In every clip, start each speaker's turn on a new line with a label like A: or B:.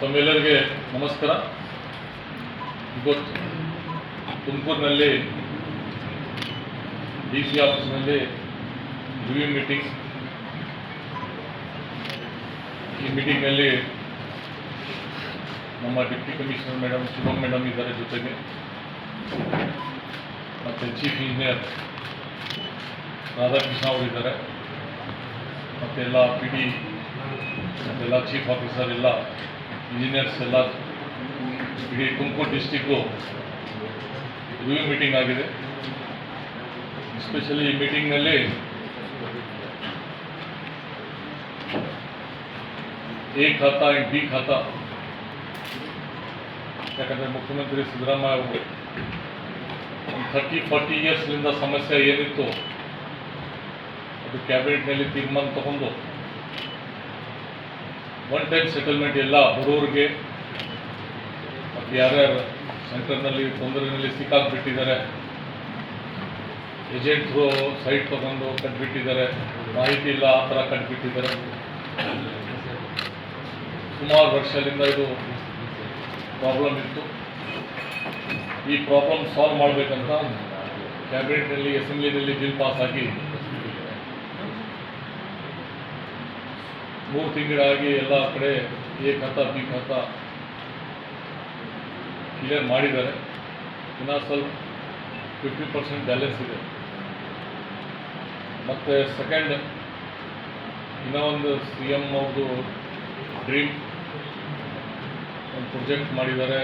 A: ತಮ್ಮೆಲ್ಲರಿಗೆ ನಮಸ್ಕಾರ. ಇವತ್ತು ತುಮಕೂರಿನಲ್ಲಿ ಡಿ ಸಿ ಆಫೀಸ್ನಲ್ಲಿ ರಿವ್ಯೂ ಮೀಟಿಂಗ್ ಈ ಮೀಟಿಂಗ್ನಲ್ಲಿ ನಮ್ಮ deputy commissioner madam Shubham madam ಇದ್ದಾರೆ ಜೊತೆಗೆ. ಮತ್ತು ಚೀಫ್ ಇಂಜಿನಿಯರ್ ರಾಧಾಕೃಷ್ಣ ಅವರಿದ್ದಾರೆ ಮತ್ತು ಎಲ್ಲ ಪಿ ಡಿ ಮತ್ತೆಲ್ಲ ಚೀಫ್ ಆಫೀಸರ್ ಎಲ್ಲ ಇಂಜಿನಿಯರ್ಸ್ ಎಲ್ಲ ಇಡೀ ತುಮಕೂರು ಡಿಸ್ಟಿಕ್ಕು ರಿವ್ಯೂ ಮೀಟಿಂಗ್ ಆಗಿದೆ. ಎಸ್ಪೆಷಲಿ ಈ ಮೀಟಿಂಗ್ನಲ್ಲಿ A khata and B khata. ಯಾಕಂದರೆ ಮುಖ್ಯಮಂತ್ರಿ ಸಿದ್ದರಾಮಯ್ಯ ಅವರು ಒಂದು ಥರ್ಟಿ ಫಾರ್ಟಿ ಇಯರ್ಸ್ನಿಂದ ಸಮಸ್ಯೆ ಏನಿತ್ತು, ಅದು ಕ್ಯಾಬಿನೆಟ್ನಲ್ಲಿ ತೀರ್ಮಾನ ತಗೊಂಡು ಒನ್ ಟೈಮ್ ಸೆಟಲ್ಮೆಂಟ್ ಎಲ್ಲ ಬರೋರಿಗೆ ಮತ್ತು ಯಾರ್ಯಾರು ಸೆಂಟರ್ನಲ್ಲಿ ತೊಂದರೆಯಲ್ಲಿ ಸಿಕ್ಕಾಕ್ಬಿಟ್ಟಿದ್ದಾರೆ. ಏಜೆಂಟ್ ಥ್ರೂ ಸೈಟ್ ತಗೊಂಡು ಕಟ್ಬಿಟ್ಟಿದ್ದಾರೆ. ಮಾಹಿತಿ ಇಲ್ಲ, ಆ ಥರ ಕಟ್ಬಿಟ್ಟಿದ್ದಾರೆ. ಸುಮಾರು ವರ್ಷದಿಂದ ಇದು ಪ್ರಾಬ್ಲಮ್ ಇತ್ತು. ಈ ಪ್ರಾಬ್ಲಮ್ ಸಾಲ್ವ್ ಮಾಡಬೇಕಂತ ಕ್ಯಾಬಿನೆಟ್ನಲ್ಲಿ ಅಸೆಂಬ್ಲಿನಲ್ಲಿ ಬಿಲ್ ಪಾಸ್ ಆಗಿ ಮೂರು ತಿಂಗಳಾಗಿ ಎಲ್ಲ ಕಡೆ ಎ ಖಾತ, ಬಿ ಖಾತ ಕ್ಲಿಯರ್ ಮಾಡಿದ್ದಾರೆ. ಇನ್ನೂ ಸ್ವಲ್ಪ ಫಿಫ್ಟಿ ಪರ್ಸೆಂಟ್ ಬ್ಯಾಲೆನ್ಸ್ ಇದೆ. ಮತ್ತು ಸೆಕೆಂಡ್ ಇನ್ನೂ ಒಂದು ಸಿ ಎಂ ಅವ್ರದು ಡ್ರೀಮ್ ಒಂದು ಪ್ರೊಜೆಕ್ಟ್ ಮಾಡಿದ್ದಾರೆ.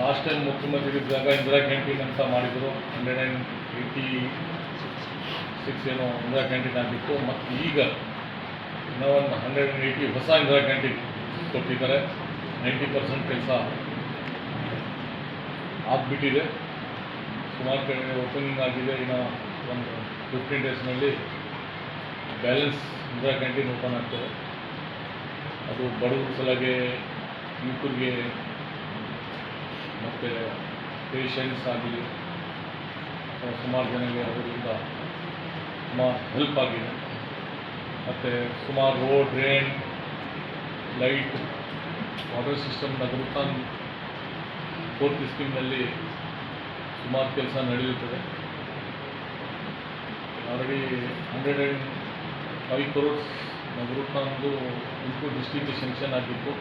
A: ಲಾಸ್ಟ್ ಟೈಮ್ ಮುಖ್ಯಮಂತ್ರಿ ಇದ್ದಾಗ ಇಂದಿರಾ ಕ್ಯಾಂಟೀನ್ ಅಂತ ಮಾಡಿದರು. ಹಂಡ್ರೆಡ್ ಆ್ಯಂಡ್ ಏಯ್ಟಿ ಸಿಕ್ಸ್ ಏನೋ ಇಂದಿರಾ ಕ್ಯಾಂಟೀನ್ ಆಗಿತ್ತು. ಮತ್ತು ಈಗ ಇನ್ನೂ ಒಂದು ಹಂಡ್ರೆಡ್ ಆ್ಯಂಡ್ ಏಯ್ಟಿ ಹೊಸ ಇಂದಿರಾ ಕ್ಯಾಂಟೀನ್ ಕೊಟ್ಟಿದ್ದಾರೆ. ನೈಂಟಿ ಪರ್ಸೆಂಟ್ ಕೆಲಸ ಆಗಿಬಿಟ್ಟಿದೆ. ಸುಮಾರು ಕಡೆ ಓಪನಿಂಗ್ ಆಗಿದೆ. ಇನ್ನು ಒಂದು ಫಿಫ್ಟೀನ್ ಡೇಸ್ನಲ್ಲಿ ಬ್ಯಾಲೆನ್ಸ್ ಇಂದಿರಾ ಕ್ಯಾಂಟೀನ್ ಓಪನ್ ಆಗ್ತದೆ. ಅದು ಬಡವ್ರ ಸಲಗೆ ಯುವಕರಿಗೆ ಮತ್ತು ಪೇಷಂಟ್ಸ್ ಆಗಲಿ ಸುಮಾರು ಜನರಿಗೆ ಅದರಿಂದ ಸುಮಾರು ಹೆಲ್ಪ್ ಆಗಿದೆ. ಮತ್ತು ಸುಮಾರು road drain light water system ಗುರುತಾನ್ fourth ಸ್ಕೀಮ್ನಲ್ಲಿ ಸುಮಾರು ಕೆಲಸ ನಡೆಯುತ್ತದೆ. Already hundred and five crores ನಗರುತ್ತಾನ್ದು Tumakuru ಡಿಸ್ಟಿಕ್ಗೆ ಶೆಂಕ್ಷನ್ ಆಗಿತ್ತು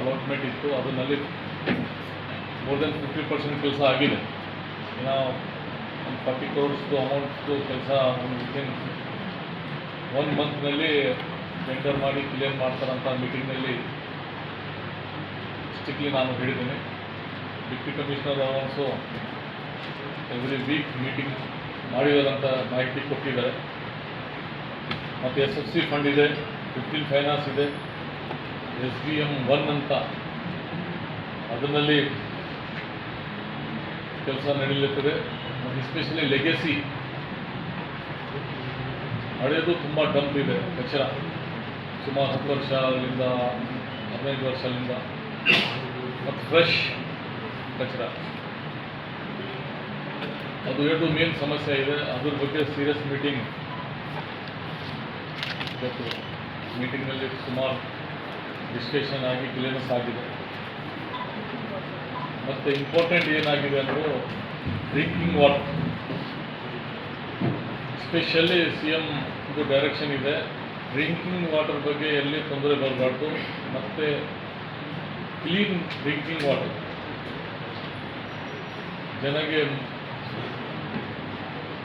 A: ಅಲಾಟ್ಮೆಂಟ್ ಇತ್ತು, ಅದರಲ್ಲಿ ಮೋರ್ ದೆನ್ ಫಿಫ್ಟಿ ಪರ್ಸೆಂಟ್ ಕೆಲಸ ಆಗಿದೆ. ಇನ್ನು ಒಂದು ಫಾರ್ಟಿ ಕ್ರೋರ್ಸ್ದು ಅಮೌಂಟ್ದು ಕೆಲಸ ಒಂದು ವಿತಿನ್ ಒನ್ ಮಂತ್ನಲ್ಲಿ ಟೆಂಡರ್ ಮಾಡಿ ಕ್ಲಿಯರ್ ಮಾಡ್ತಾರಂತ ಮೀಟಿಂಗ್ನಲ್ಲಿ ಸ್ಟಿಕ್ಲಿ ನಾನು ಹೇಳಿದ್ದೀನಿ. Deputy commissioner also every week meeting ಮಾಡಿದಾರಂತ ಮಾಹಿತಿ ಕೊಟ್ಟಿದ್ದಾರೆ. ಮತ್ತು ಎಸ್ ಎಫ್ ಸಿ ಫಂಡ್ ಇದೆ ಫಿಫ್ಟೀನ್ ಫೈನಾನ್ಸ್ ಇದೆ ಎಸ್ ಬಿ ಎಂ ಒನ್ ಅಂತ. ಅದರಲ್ಲಿ ಕೆಲಸ ನಡೀಲಿರ್ತದೆ ಎಸ್ಪೆಷಲಿ ಲೆಗೆಸಿ ಹಳೆಯದು ತುಂಬ ಡಂಪ್ ಇದೆ ಕಚರ ಸುಮಾರು ಹತ್ತು ವರ್ಷದಿಂದ ಹದಿನೈದು ವರ್ಷದಿಂದ ಮತ್ತು ಫ್ರೆಶ್ ಕಚರ. ಅದು ಎರಡು ಮೇನ್ ಸಮಸ್ಯೆ ಇದೆ. ಅದ್ರ ಬಗ್ಗೆ ಸೀರಿಯಸ್ ಮೀಟಿಂಗ್ ಇವತ್ತು. ಮೀಟಿಂಗ್ನಲ್ಲಿ ಸುಮಾರು ಡಿಸ್ಕಷನ್ ಆಗಿ ಕ್ಲಿಯರೆನ್ಸ್ ಆಗಿದೆ. ಮತ್ತು ಇಂಪಾರ್ಟೆಂಟ್ ಏನಾಗಿದೆ ಅಂದರೆ drinking water especially C M ಇದು ಡೈರೆಕ್ಷನ್ ಇದೆ. ಡ್ರಿಂಕಿಂಗ್ ವಾಟರ್ ಬಗ್ಗೆ ಎಲ್ಲಿ ತೊಂದರೆ ಬರಬಾರ್ದು. ಮತ್ತು ಕ್ಲೀನ್ ಡ್ರಿಂಕಿಂಗ್ ವಾಟರ್ ಜನಗೆ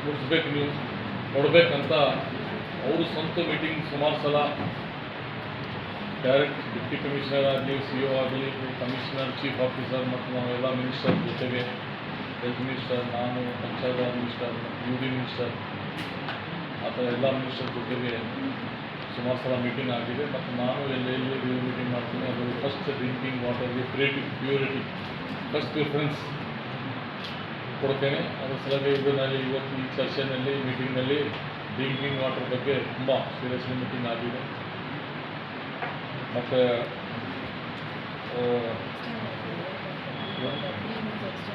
A: ಮುಟ್ಸ್ಬೇಕು ನೀವು, ಕೊಡಬೇಕಂತ ಅವರು ಸ್ವಂತ ಮೀಟಿಂಗ್ ಸುಮಾರು ಸಲ ಡೈರೆಕ್ಟ್ ಡಿಪ್ಟಿ ಕಮಿಷನರ್ ಆಗಲಿ ಸಿ ಒ ಆಗಲಿ ಕಮಿಷನರ್ ಚೀಫ್ ಆಫೀಸರ್ ಮತ್ತು ನಾವೆಲ್ಲ ಮಿನಿಸ್ಟರ್ ಜೊತೆಗೆ ಹೆಲ್ತ್ ಮಿನಿಸ್ಟರ್ ನಾನು, panchayat minister U D minister ಆ ಥರ ಎಲ್ಲ ಮಿನಿಸ್ಟರ್ ಜೊತೆಗೆ ಸುಮಾರು ಸಲ ಮೀಟಿಂಗ್ ಆಗಿದೆ. ಮತ್ತು ನಾನು ಎಲ್ಲೆಲ್ಲಿ ಬೇರೆ ಮೀಟಿಂಗ್ ಮಾಡ್ತೀನಿ ಅದು ಫಸ್ಟ್ ಡ್ರಿಂಕಿಂಗ್ ವಾಟರ್ಗೆ ಪ್ರೇಟಿ ಪ್ಯೂರಿಟಿ ಫಸ್ಟ್ ಪ್ರಿಫರೆನ್ಸ್ ಕೊಡ್ತೇನೆ. ಅದರ ಸಲಹೆ ಇದು ನಾನು ಇವತ್ತು ಈ ಸೆಷನ್ನಲ್ಲಿ ಮೀಟಿಂಗ್ನಲ್ಲಿ ಡ್ರಿಂಕಿಂಗ್ ವಾಟರ್ ಬಗ್ಗೆ ತುಂಬ ಸೀರಿಯಸ್ಲಿ ಮೀಟಿಂಗ್ ಆಗಿದೆ. ಮತ್ತು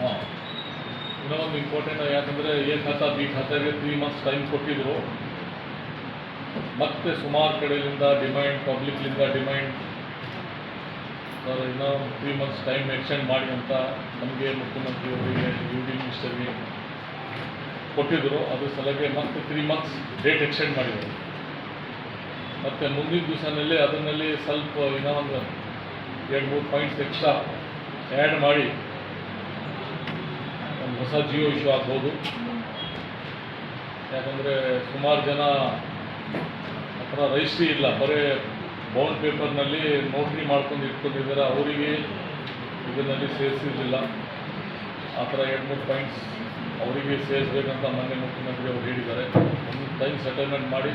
A: ಹಾಂ. ಇನ್ನೂ ಒಂದು ಇಂಪಾರ್ಟೆಂಟ್ ಯಾಕಂದರೆ ಎ ಖಾತಾ ಬಿ ಖಾತೆಗೆ ತ್ರೀ ಮಂತ್ಸ್ ಟೈಮ್ ಕೊಟ್ಟಿದ್ರು. ಮತ್ತೆ ಸುಮಾರು ಕಡೆಯಿಂದ ಡಿಮ್ಯಾಂಡ್ ಪಬ್ಲಿಕ್ಲಿಂದ ಡಿಮ್ಯಾಂಡ್ ಸರ್ ಇನ್ನೂ ತ್ರೀ ಮಂತ್ಸ್ ಟೈಮ್ ಎಕ್ಸ್ಟೆಂಡ್ ಮಾಡಿ ಅಂತ ನಮಗೆ ಮುಖ್ಯಮಂತ್ರಿಯವರಿಗೆ ಯು ಡಿ ಮಿನಿಸ್ಟರ್ಗೆ ಕೊಟ್ಟಿದ್ದರು ಅದ್ರ ಸಲಗೆ ಮತ್ತೆ ತ್ರೀ ಮಂತ್ಸ್ ಡೇಟ್ ಎಕ್ಸ್ಟೆಂಡ್ ಮಾಡಿದರು. ಮತ್ತು ಮುಂದಿನ ದಿವಸನಲ್ಲಿ ಅದರಲ್ಲಿ ಸ್ವಲ್ಪ ಇನ್ನೂ ಒಂದು ಎರಡು ಮೂರು ಪಾಯಿಂಟ್ಸ್ ಎಕ್ಸ್ಟ್ರಾ ಆ್ಯಡ್ ಮಾಡಿ. ಹೊಸ ಜೀವ ಇಶ್ಯೂ ಆಗ್ಬೋದು. ಯಾಕಂದರೆ ಸುಮಾರು ಜನ ಹತ್ರ ರಜಿಸ್ಟ್ರಿ ಇಲ್ಲ. ಬರೀ ಬೌಂಡ್ ಪೇಪರ್ನಲ್ಲಿ ನೋಟ್ರಿ ಮಾಡ್ಕೊಂಡು ಇಟ್ಕೊಂಡಿದ್ದಾರೆ, ಅವರಿಗೆ ಇದರಲ್ಲಿ ಸೇರಿಸಿರಲಿಲ್ಲ. ಆ ಥರ ಎರಡು ಮೂರು ಪಾಯಿಂಟ್ಸ್ ಅವರಿಗೆ ಸೇರಿಸ್ಬೇಕಂತ ಮೊನ್ನೆ ಮುಖ್ಯಮಂತ್ರಿ ಅವರು ಹೇಳಿದ್ದಾರೆ. ಒಂದು ಟೈಮ್ ಸೆಟಲ್ಮೆಂಟ್ ಮಾಡಿ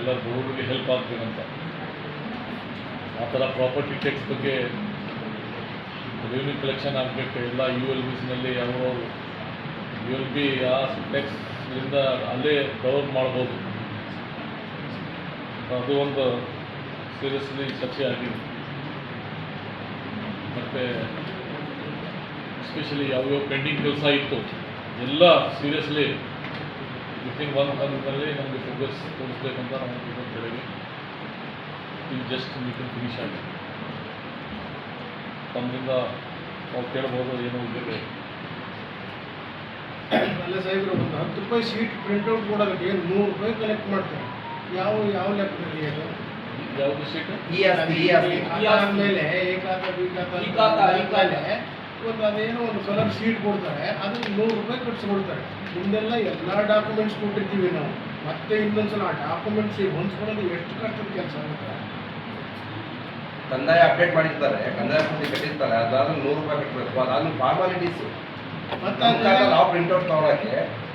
A: ಎಲ್ಲ ಬಡವರಿಗೆ ಹೆಲ್ಪ್ ಆಗ್ಬೇಕಂತ ಆ ಥರ ಪ್ರಾಪರ್ಟಿ ಟ್ಯಾಕ್ಸ್ ಬಗ್ಗೆ ರೆವಿನ್ಯೂ ಕಲೆಕ್ಷನ್ ಆಗಬೇಕು ಎಲ್ಲ ಯು ಎಲ್ ಬಿಸ್ನಲ್ಲಿ ಅವರು ಯು ಎಲ್ ಬಿ ಆ ಟ್ಯಾಕ್ಸ್ಲಿಂದ ಅಲ್ಲೇ ಕವರ್ ಮಾಡ್ಬೋದು. ಅದು ಒಂದು ಸೀರಿಯಸ್ಲಿ ಚರ್ಚೆ ಆಗಿದೆ. ಮತ್ತು ಎಸ್ಪೆಷಲಿ ಯಾವ್ಯಾವ ಪೆಂಡಿಂಗ್ ಕೆಲಸ ಇತ್ತು, ಎಲ್ಲ ಸೀರಿಯಸ್ಲಿ ವಿತಿನ್ ಒನ್ ಮಂತ್ನಲ್ಲಿ ನಮಗೆ ಫೋಕಸ್ ತೋರಿಸ್ಬೇಕಂತ ನಮಗೆ ಇವತ್ತು ಇನ್ ಜಸ್ಟ್ ಮೀಟಿಂಗ್ ಫಿನಿಶ್ ಆಗಿದೆ. ತಮ್ಮಿಂದ ನಾವು ಕೇಳ್ಬೋದು ಏನು ಇದೆ
B: ಅಲ್ಲ ಸಾಹೇಬ್ರು ಒಂದು ಹತ್ತು ರೂಪಾಯಿ ಸೀಟ್ ಪ್ರಿಂಟೌಟ್ ಕೊಡೋದಕ್ಕೆ ನೂರು ರೂಪಾಯಿ ಕಲೆಕ್ಟ್ ಮಾಡ್ತಾರೆ? ಯಾವ ಯಾವ ಲೆಕ್ಕದಲ್ಲಿ ಅದು?
A: ಯಾವುದು ಸೀಟ್
C: ಈ ಆಸ್ತಿ ಈ ಆಸ್ತಿ.
B: ಅದಾದ್ಮೇಲೆ ಏಕಾತ ಬಿಕಾತ
D: ಈ
B: ಅದೇನೋ ಒಂದು ಕಲರ್ ಸೀಟ್ ಕೊಡ್ತಾರೆ ಅದಕ್ಕೆ ನೂರು ರೂಪಾಯಿ ಕಟ್ಸ್ಕೊಡ್ತಾರೆ. ಮುಂದೆಲ್ಲ ಎಲ್ಲ ಡಾಕ್ಯುಮೆಂಟ್ಸ್ ಕೊಟ್ಟಿರ್ತೀವಿ ನಾವು. ಮತ್ತೆ ಇನ್ನೊಂದ್ಸಲ ಆ ಡಾಕ್ಯುಮೆಂಟ್ಸ್ ಹೊಂದ್ಕೊಳ್ಳೋದು ಎಷ್ಟು ಕಷ್ಟದ ಕೆಲಸ ಆಗುತ್ತೆ?
C: ಕಂದಾಯ ಅಪ್ಡೇಟ್ ಮಾಡಿರ್ತಾರೆ ಕಂದಾಯ ಪೂರ್ತಿ ಕಟ್ಟಿರ್ತಾರೆ ಅದಾದ್ರೂ ನೂರು ರೂಪಾಯಿ ಕಟ್ಟಬೇಕು ಅದಾದ್ರೂ ಫಾರ್ಮಾಲಿಟೀಸ್ ನಾವು ಪ್ರಿಂಟ್ಔಟ್ ತಗೊಳಕ್ಕೆ